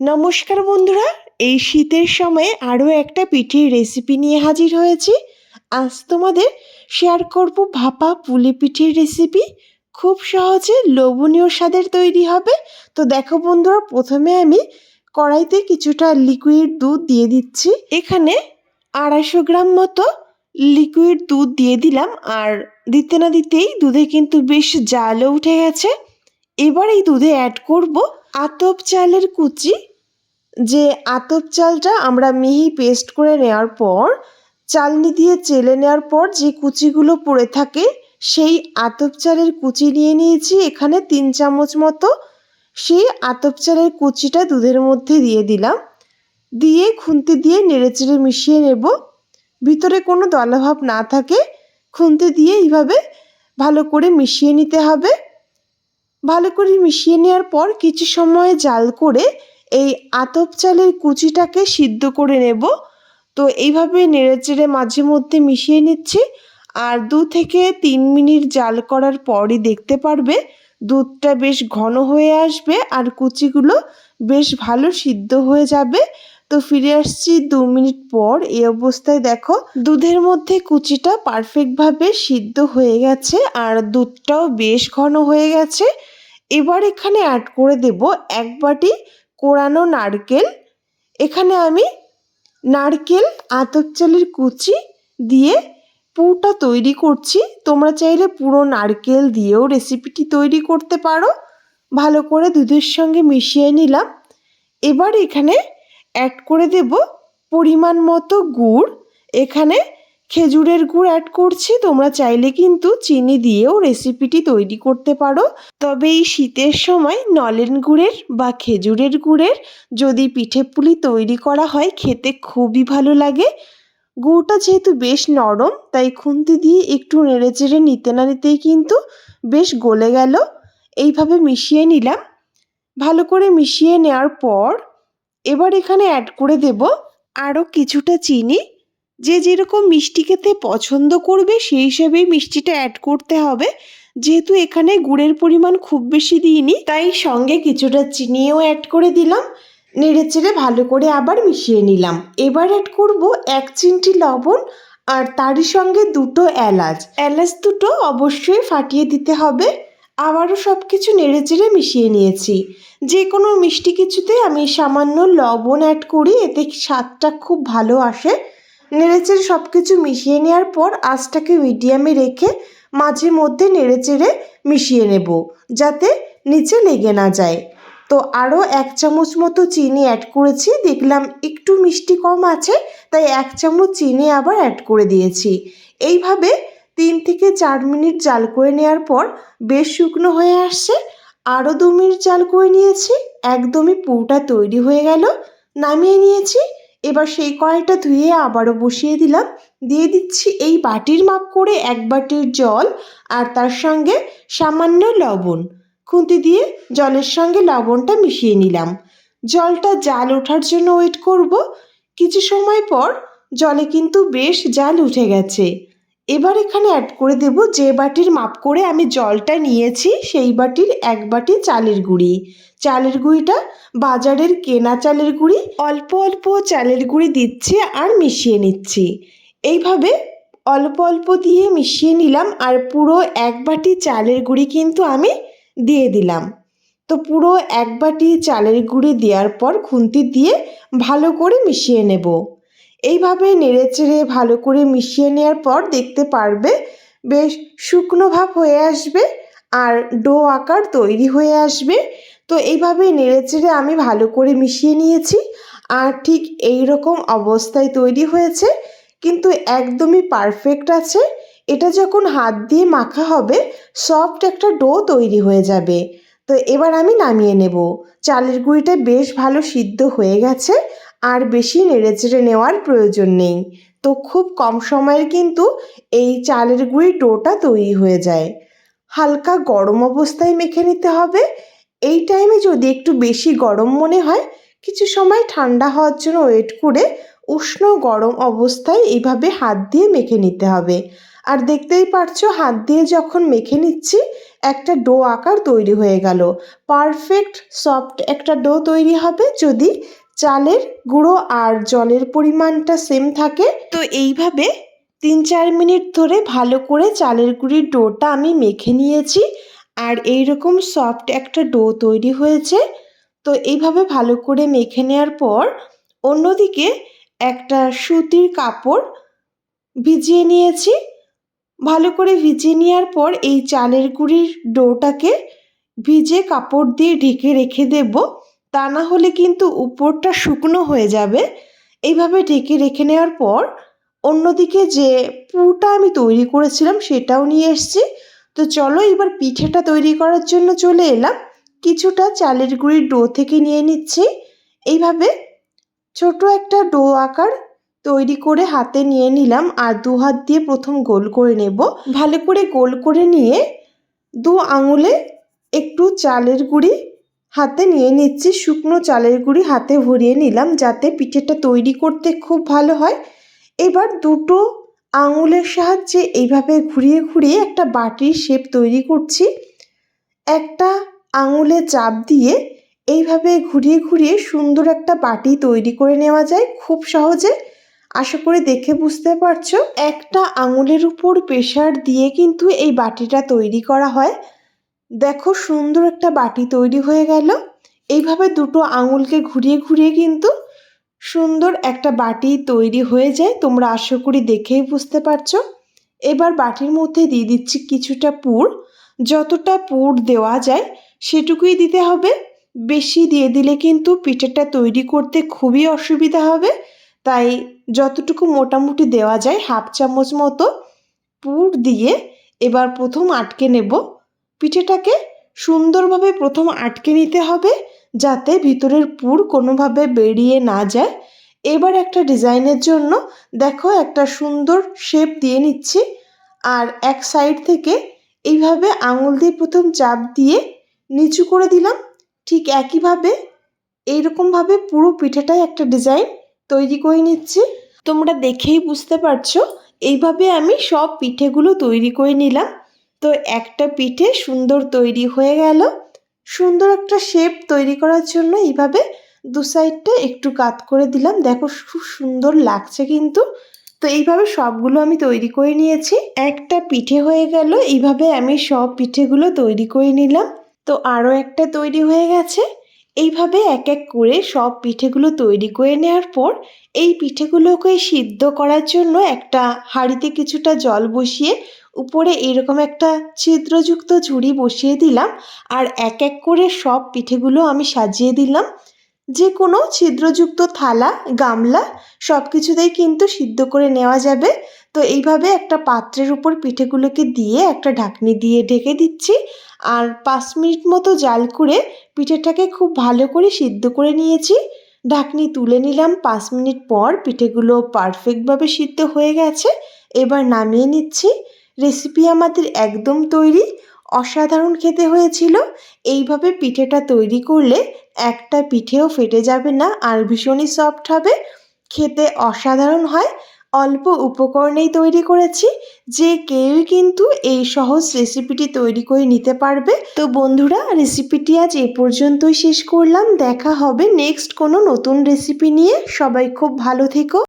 নমস্কার বন্ধুরা, এই শীতের সময়ে আরও একটা পিঠের রেসিপি নিয়ে হাজির হয়েছি। আজ তোমাদের শেয়ার করব ভাপা পুলি পিঠের রেসিপি খুব সহজে লোভনীয় স্বাদের তৈরি হবে। তো দেখো বন্ধুরা, প্রথমে আমি কড়াইতে কিছুটা লিকুইড দুধ দিয়ে দিচ্ছি। এখানে আড়াইশো গ্রাম মতো লিকুইড দুধ দিয়ে দিলাম। আর দিতে না দিতেই দুধে কিন্তু বেশ জালও উঠে গেছে। এবার এই দুধে অ্যাড করব আতপ চালের কুচি। যে আতপ চালটা আমরা মিহি পেস্ট করে নেওয়ার পর, চালনি দিয়ে চেলে নেওয়ার পর যে কুচিগুলো পড়ে থাকে, সেই আতপ চালের কুচি নিয়ে নিয়েছি এখানে তিন চামচ মতো। সেই আতপ চালের কুচিটা দুধের মধ্যে দিয়ে দিলাম। দিয়ে খুন্তি দিয়ে নেড়েচেড়ে মিশিয়ে নেব। ভিতরে কোনো দলাভাব না থাকে। খুন্তি দিয়ে এইভাবে ভালো করে মিশিয়ে নিতে হবে। ভালো করে মিশিয়ে নেওয়ার পর কিছু সময় জাল করে এই আতপ চালের কুচিটাকে সিদ্ধ করে নেব। তো এইভাবে নেড়েচেড়ে মাঝে মধ্যে মিশিয়ে নিচ্ছি। আর দু থেকে তিন মিনিট জাল করার পরই দেখতে পারবে, দুধটা বেশ ঘন হয়ে আসবে আর কুচিগুলো বেশ ভালো সিদ্ধ হয়ে যাবে। তো ফিরে আসছি দু মিনিট পর। এই অবস্থায় দেখো, দুধের মধ্যে কুচিটা পারফেক্টভাবে সিদ্ধ হয়ে গেছে আর দুধটাও বেশ ঘন হয়ে গেছে। এবার এখানে অ্যাড করে দেব এক বাটি কোরানো নারকেল। এখানে আমি নারকেল, আতপ কুচি দিয়ে পুরটা তৈরি করছি। তোমরা চাইলে পুরো নারকেল দিয়েও রেসিপিটি তৈরি করতে পারো। ভালো করে দুধের সঙ্গে মিশিয়ে নিলাম। এবার এখানে অ্যাড করে দেব পরিমাণ মতো গুড়। এখানে খেজুরের গুড় অ্যাড করছি, তোমরা চাইলে কিন্তু চিনি দিয়েও রেসিপিটি তৈরি করতে পারো। তবে এই শীতের সময় নলেন গুড়ের বা খেজুরের গুড়ের যদি পিঠে পুলি তৈরি করা হয়, খেতে খুবই ভালো লাগে। গুড়টা যেহেতু বেশ নরম, তাই খুন্তি দিয়ে একটু নেড়েচেড়ে নিতে না নিতেই কিন্তু বেশ গলে গেল। এইভাবে মিশিয়ে নিলাম। ভালো করে মিশিয়ে নেওয়ার পর এবার এখানে অ্যাড করে দেব আরও কিছুটা চিনি। যে যেরকম মিষ্টি খেতে পছন্দ করবে, সেই হিসেবেই মিষ্টিটা অ্যাড করতে হবে। যেহেতু এখানে গুড়ের পরিমাণ খুব বেশি দিইনি, তাই সঙ্গে কিছুটা চিনিও অ্যাড করে দিলাম। নেড়ে চেড়ে ভালো করে আবার মিশিয়ে নিলাম। এবার অ্যাড করব এক চিমটি লবণ আর তারই সঙ্গে দুটো এলাচ। এলাচ দুটো অবশ্যই ফাটিয়ে দিতে হবে। আবারও সব কিছু নেড়ে চেড়ে মিশিয়ে নিয়েছি। যে কোনো মিষ্টি কিছুতে আমি সামান্য লবণ অ্যাড করি, এতে স্বাদটা খুব ভালো আসে। নেড়েচেড়ে সব কিছু মিশিয়ে নেওয়ার পর আঁচটাকে মিডিয়ামে রেখে মাঝে মধ্যে নেড়েচেড়ে মিশিয়ে নেব, যাতে নিচে লেগে না যায়। তো আরও এক চামচ মতো চিনি অ্যাড করেছি, দেখলাম একটু মিষ্টি কম আছে, তাই এক চামচ চিনি আবার অ্যাড করে দিয়েছি। এইভাবে তিন থেকে চার মিনিট জাল করে নেওয়ার পর বেশ শুকনো হয়ে আসছে, আরও দু মিনিট জাল করে নিয়েছি, একদমই পুরোটা তৈরি হয়ে গেল, নামিয়ে নিয়েছি। এবার সেই কড়াইটা ধুয়ে আবারও বসিয়ে দিলাম। দিয়ে দিচ্ছি এই বাটির মাপ করে এক বাটির জল আর তার সঙ্গে সামান্য লবণ। খুঁতি দিয়ে জলের সঙ্গে লবণটা মিশিয়ে নিলাম। জলটা জাল ওঠার জন্য ওয়েট করব। কিছু সময় পর জলে কিন্তু বেশ জাল উঠে গেছে। এবার এখানে অ্যাড করে দেব যে বাটির মাপ করে আমি জলটা নিয়েছি, সেই বাটির এক বাটি চালের গুঁড়ি। চালের গুঁড়িটা বাজারের কেনা চালের গুঁড়ি, অল্প অল্প চালের গুঁড়ি দিচ্ছি আর মিশিয়ে নিচ্ছি। এইভাবে অল্প অল্প দিয়ে মিশিয়ে নিলাম আর পুরো এক বাটি চালের গুঁড়ি কিন্তু আমি দিয়ে দিলাম। তো পুরো এক বাটি চালের গুঁড়ি দেওয়ার পর খুন্তি দিয়ে ভালো করে মিশিয়ে নেব। এইভাবে নেড়েচেড়ে ভালো করে মিশিয়ে নেওয়ার পর দেখতে পারবে, বেশ শুকনো ভাব হয়ে আসবে আর ডো আকার তৈরি হয়ে আসবে। তো এইভাবে নেড়েচেড়ে আমি ভালো করে মিশিয়ে নিয়েছি আর ঠিক এই রকম অবস্থায় তৈরি হয়েছে, কিন্তু একদমই পারফেক্ট আছে। এটা যখন হাত দিয়ে মাখা হবে সফট একটা ডো তৈরি হয়ে যাবে। তো এবার আমি নামিয়ে নেব। চালের গুঁড়িটা বেশ ভালো সিদ্ধ হয়ে গেছে আর বেশি নেড়েচেড়ে নেওয়ার প্রয়োজন নেই। তো খুব কম সময়ের কিন্তু এই চালের গুঁড়ি ডোটা তৈরি হয়ে যায়। হালকা গরম অবস্থায় মেখে নিতে হবে। এই টাইমে যদি একটু বেশি গরম মনে হয়, কিছু সময় ঠান্ডা হওয়ার জন্য ওয়েট করে উষ্ণ গরম অবস্থায় এইভাবে হাত দিয়ে মেখে নিতে হবে। আর দেখতেই পারছ, হাত দিয়ে যখন মেখে নিচ্ছি, একটা ডো আকার তৈরি হয়ে গেল। পারফেক্ট সফট একটা ডো তৈরি হবে যদি চালের গুঁড়ো আর জলের পরিমাণটা সেম থাকে। তো এইভাবে তিন চার মিনিট ধরে ভালো করে চালের গুঁড়ির ডোটা আমি মেখে নিয়েছি। আর এইরকম সফট একটা ডো তৈরি হয়েছে। তো এইভাবে ভালো করে মেখে নেওয়ার পর অন্যদিকে একটা সুতির কাপড় ভিজিয়ে নিয়েছি। ভালো করে ভিজিয়ে নেওয়ার পর এই চালের গুঁড়ির ডোটাকে ভিজে কাপড় দিয়ে ঢেকে রেখে দেব। তা না হলে কিন্তু উপরটা শুকনো হয়ে যাবে। এইভাবে ঢেকে রেখে নেওয়ার পর অন্যদিকে যে পুরটা আমি তৈরি করেছিলাম সেটাও নিয়ে এসেছি। তো চলো এবার পিঠেটা তৈরি করার জন্য চলে এলাম। কিছুটা চালের গুঁড়ির ডো থেকে নিয়ে নিচ্ছি। এইভাবে ছোট একটা ডো আকার তৈরি করে হাতে নিয়ে নিলাম আর দু হাত দিয়ে প্রথম গোল করে নেব। ভালো করে গোল করে নিয়ে দু আঙুলে একটু চালের গুঁড়ি হাতে নিয়ে নিচ্ছি শুকনো চালের গুঁড়ি হাতে ভরিয়ে নিলাম যাতে পিঠেটা তৈরি করতে খুব ভালো হয়। এবার দুটো আঙুলের সাহায্যে এইভাবে ঘুরিয়ে ঘুরিয়ে একটা বাটির শেপ তৈরি করছি। একটা আঙুলে চাপ দিয়ে এইভাবে ঘুরিয়ে ঘুরিয়ে সুন্দর একটা বাটি তৈরি করে নেওয়া যায় খুব সহজে। আশা করি দেখে বুঝতে পারছ। একটা আঙুলের উপর প্রেশার দিয়ে কিন্তু এই বাটিটা তৈরি করা হয়। দেখো সুন্দর একটা বাটি তৈরি হয়ে গেল। এইভাবে দুটো আঙুলকে ঘুরিয়ে ঘুরিয়ে কিন্তু সুন্দর একটা বাটি তৈরি হয়ে যায়। তোমরা আশা করি দেখেই বুঝতে পারছ। এবার বাটির মধ্যে দিয়ে দিচ্ছি কিছুটা পুর। যতটা পুর দেওয়া যায় সেটুকুই দিতে হবে। বেশি দিয়ে দিলে কিন্তু পিঠাটা তৈরি করতে খুবই অসুবিধা হবে। তাই যতটুকু মোটামুটি দেওয়া যায় হাফ চামচ মতো পুর দিয়ে এবার প্রথম আটকে নেব। পিঠেটাকে সুন্দরভাবে প্রথম আটকে নিতে হবে যাতে ভিতরের পুর কোনোভাবে বেরিয়ে না যায়। এবার একটা ডিজাইনের জন্য দেখো একটা সুন্দর শেপ দিয়ে নিচ্ছি। আর এক সাইড থেকে এইভাবে আঙুল দিয়ে প্রথম চাপ দিয়ে নিচু করে দিলাম। ঠিক একইভাবে এইরকমভাবে পুরো পিঠেটাই একটা ডিজাইন তৈরি করে নিচ্ছি। তোমরা দেখেই বুঝতে পারছ। এইভাবে আমি সব পিঠেগুলো তৈরি করে নিলাম। তো একটা পিঠে সুন্দর তৈরি হয়ে গেল। সুন্দর একটা শেপ তৈরি করার জন্য এইভাবে দু সাইডটা একটু কাত করে দিলাম। দেখো খুব সুন্দর লাগছে কিন্তু। তো এইভাবে সবগুলো আমি তৈরি করে নিয়েছি। একটা পিঠে হয়ে গেল। এইভাবে আমি সব পিঠেগুলো তৈরি করে নিলাম। তো আরও একটা তৈরি হয়ে গেছে। এইভাবে এক এক করে সব পিঠেগুলো তৈরি করে নেওয়ার পর এই পিঠেগুলোকে সিদ্ধ করার জন্য একটা হাঁড়িতে কিছুটা জল বসিয়ে উপরে এরকম একটা ছিদ্রযুক্ত ঝুড়ি বসিয়ে দিলাম আর এক এক করে সব পিঠেগুলো আমি সাজিয়ে দিলাম। যে কোনো ছিদ্রযুক্ত থালা, গামলা সব কিছুতেই কিন্তু সিদ্ধ করে নেওয়া যাবে। তো এইভাবে একটা পাত্রের উপর পিঠেগুলোকে দিয়ে একটা ঢাকনি দিয়ে ঢেকে দিচ্ছি আর পাঁচ মিনিট মতো জাল করে পিঠেটাকে খুব ভালো করে সিদ্ধ করে নিয়েছি। ঢাকনি তুলে নিলাম, পাঁচ মিনিট পর পিঠেগুলো পারফেক্টভাবে সিদ্ধ হয়ে গেছে। এবার নামিয়ে নিচ্ছি। রেসিপি আমাদের একদম তৈরি, অসাধারণ খেতে হয়েছিল। এইভাবে পিঠেটা তৈরি করলে একটা পিঠেও ফেটে যাবে না আর ভীষণই সফট হবে। খেতে অসাধারণ হয়। অল্প উপকরণেই তৈরি করেছি। যে কেউই কিন্তু এই সহজ রেসিপিটি তৈরি করে নিতে পারবে। তো বন্ধুরা রেসিপিটি আজ এ পর্যন্তই শেষ করলাম। দেখা হবে নেক্সট কোনো নতুন রেসিপি নিয়ে। সবাই খুব ভালো থেকো।